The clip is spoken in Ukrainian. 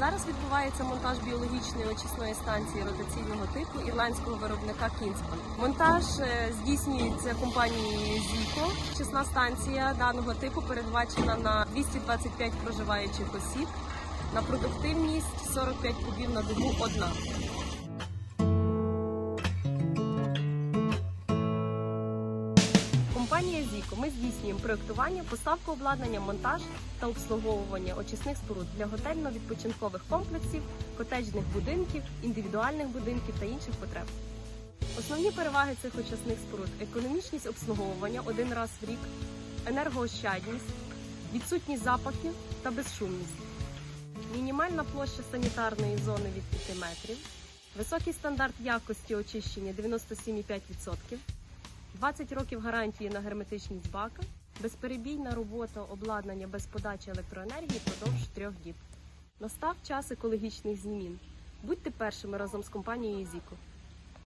Зараз відбувається монтаж біологічної очисної станції ротаційного типу ірландського виробника Кінспан. Монтаж е, здійснюється компанією Зіко. Чисна станція даного типу передбачена на 225 проживаючих осіб на продуктивність 45 кубів на добу одна. Компанія Зіко. Ми здійснюємо проєктування, поставку обладнання, монтаж та обслуговування очисних споруд для готельно-відпочинкових комплексів, котеджних будинків, індивідуальних будинків та інших потреб. Основні переваги цих очисних споруд економічність обслуговування один раз в рік, енергоощадність, відсутність запахів та безшумність, мінімальна площа санітарної зони від 5 метрів, високий стандарт якості очищення 97,5%, 20 років гарантії на герметичність бака, безперебійна робота обладнання без подачі електроенергії впродовж трьох діб. Настав час екологічних змін. Будьте першими разом з компанією Зіко.